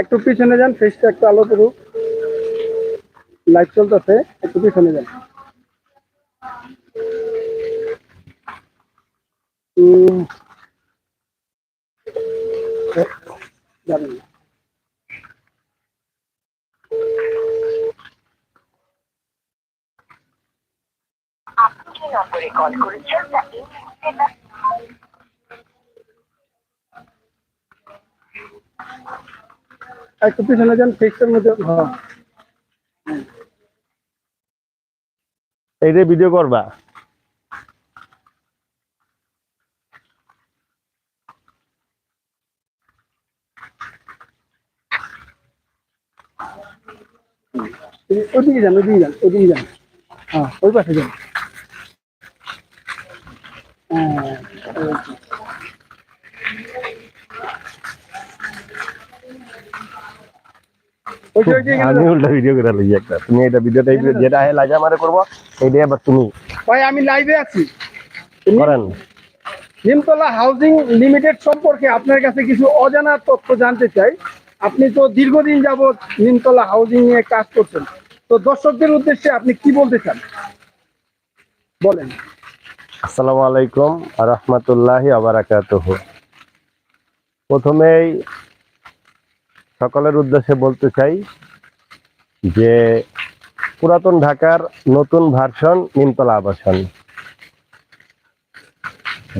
একটু পিছনে যান ফেসটা একটু আলো করুক। লাইট চলতেছে, একটু পিছনে যান। আপনি যে নম্বরে কল করেছেন? তা এই মুহূর্তে একটু পিছনে যান ফেসটার মধ্যে এই যে ভিডিও করবা। ওদিকে যান ওদিকে যান ওদিকে যান। হ্যাঁ ওই পাশে যান। হ্যাঁ আমি যান। উল্টা ভিডিও করে লই একটা। তুমি এটা ভিডিও টাইপ যেটা হে লাগা মারে করব এইটাই আবার তুমি। ভাই আমি লাইভে আছি। করেন? নিমতলা হাউজিং লিমিটেড সম্পর্কে আপনার কাছে কিছু অজানা তথ্য জানতে চাই। আপনি তো দীর্ঘদিন যাবৎ নিমতলা হাউজিং নিয়ে কাজ করছেন। তো দর্শকদের উদ্দেশ্যে আপনি কি বলতে চান? বলেন। আসসালামু আলাইকুম রহমতুল্লাহ আবরাকাতুহ প্রথমেই সকলের উদ্দেশ্যে বলতে চাই যে পুরাতন ঢাকার নতুন ভার্সন নিমতলা আবাসন।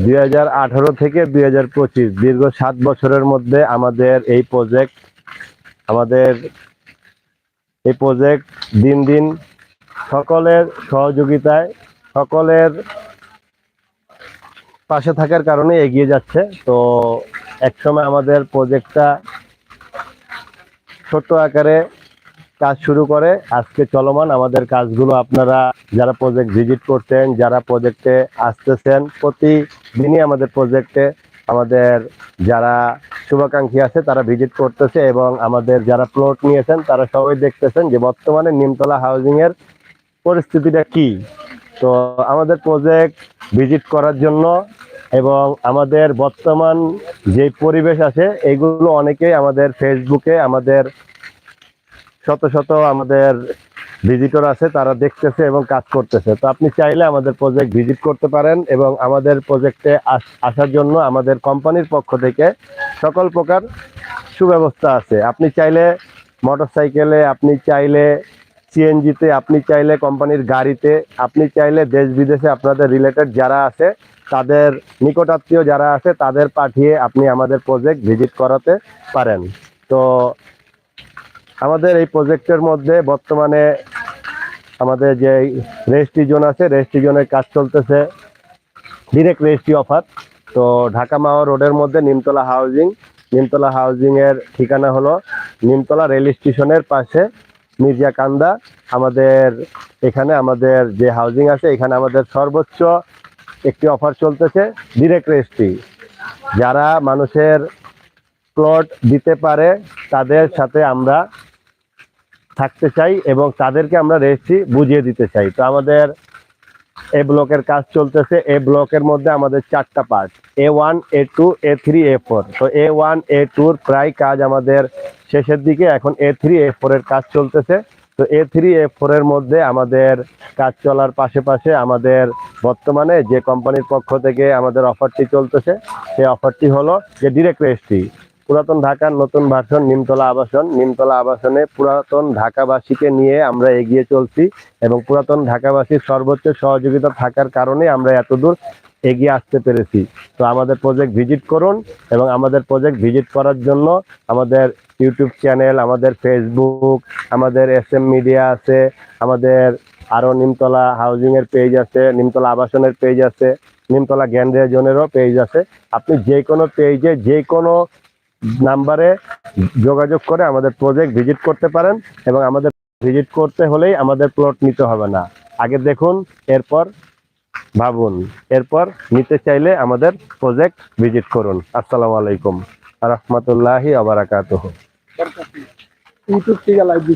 দুই হাজার আঠারো থেকে দুই হাজার পঁচিশ, দীর্ঘ সাত বছরের মধ্যে আমাদের এই প্রজেক্ট আমাদের এই প্রজেক্ট দিন দিন সকলের সহযোগিতায়, সকলের পাশে থাকার কারণে এগিয়ে যাচ্ছে। তো একসময় আমাদের প্রজেক্টটা ছোট্ট আকারে কাজ শুরু করে। আজকে চলমান আমাদের কাজগুলো আপনারা যারা প্রজেক্ট ভিজিট করতেন, যারা প্রজেক্টে আসতেছেন, প্রতিদিনই আমাদের প্রজেক্টে আমাদের যারা শুভাকাঙ্ক্ষী আছে তারা ভিজিট করতেছে এবং আমাদের যারা প্লট নিয়েছেন তারা সবাই দেখতেছেন যে বর্তমানে নিমতলা হাউজিং এর পরিস্থিতিটা কি। তো আমাদের প্রজেক্ট ভিজিট করার জন্য এবং আমাদের বর্তমান যে পরিবেশ আছে, এগুলো অনেকেই আমাদের ফেসবুকে আমাদের শত শত আমাদের ভিজিটর আছে, তারা দেখতেছে এবং কাজ করতেছে। তো আপনি চাইলে আমাদের প্রজেক্ট ভিজিট করতে পারেন এবং আমাদের প্রজেক্টে আসার জন্য আমাদের কোম্পানির পক্ষ থেকে সকল প্রকার সুব্যবস্থা আছে। আপনি চাইলে মোটরসাইকেলে আপনি চাইলে সিএনজিতে আপনি চাইলে কোম্পানির গাড়িতে, আপনি চাইলে দেশ বিদেশে আপনাদের রিলেটেড যারা আছে, তাদের নিকটাত্মীয় যারা আছে, তাদের পাঠিয়ে আপনি আমাদের প্রজেক্ট ভিজিট করাতে পারেন। তো আমাদের এই প্রজেক্টের মধ্যে বর্তমানে আমাদের যে রেজিস্ট্রি জোন আছে, রেজিস্ট্রি জোনের কাজ চলতেছে ডিরেক্ট রেজিস্ট্রি অফার। তো ঢাকা মাওয়া রোডের মধ্যে নিমতলা হাউজিং, নিমতলা হাউজিংয়ের ঠিকানা হলো নিমতলা রেল স্টেশনের পাশে মির্জা কান্দা, আমাদের এখানে আমাদের যে হাউজিং আছে, এখানে আমাদের সর্বোচ্চ একটি অফার চলতেছে ডিরেক্ট রেজিস্ট্রি যারা মানুষের প্লট দিতে পারে, তাদের সাথে আমরা থাকতে চাই এবং তাদেরকে আমরা রেজিস্ট্রি বুঝিয়ে দিতে চাই। তো আমাদের এ ব্লকের কাজ চলতেছে, এ ব্লকের মধ্যে আমাদের চারটা part A one A two A three A four তো এ ওয়ান এ টুর প্রায় কাজ আমাদের শেষের দিকে, এখন এ থ্রি এ ফোরের কাজ চলতেছে। তো এ থ্রি এ ফোরের মধ্যে আমাদের কাজ চলার পাশে আমাদের বর্তমানে যে কোম্পানির পক্ষ থেকে আমাদের অফারটি চলতেছে, সেই অফারটি হলো যে ডিরেক্ট রেজিস্ট্রি পুরাতন ঢাকার নতুন ভার্সন নিমতলা আবাসন। নিমতলা আবাসনে পুরাতন ঢাকাবাসীকে নিয়ে আমরা এগিয়ে চলছি এবং পুরাতন ঢাকাবাসীর সর্বোচ্চ সহযোগিতা থাকার কারণে আমরা এতদূর এগিয়ে আসতে পেরেছি। তো আমাদের প্রজেক্ট ভিজিট করুন এবং আমাদের প্রজেক্ট ভিজিট করার জন্য আমাদের ইউটিউব চ্যানেল আমাদের ফেসবুক আমাদের এস এম মিডিয়া আছে, আমাদের আরও নিমতলা হাউজিংয়ের পেজ আছে, নিমতলা আবাসনের পেজ আছে, নিমতলা জ্ঞান জোনেরও পেজ আছে। আপনি যে কোনো পেজে যে কোনো নাম্বারে যোগাযোগ করে আমাদের প্রজেক্ট ভিজিট করতে পারেন এবং আমাদের ভিজিট করতে হলেই আমাদের প্লট নিতে হবে না। আগে দেখুন, এরপর ভাবুন, এরপর নিতে চাইলে আমাদের প্রজেক্ট ভিজিট করুন। আসসালামু আলাইকুম। রহমতুল্লাহি আবার থেকে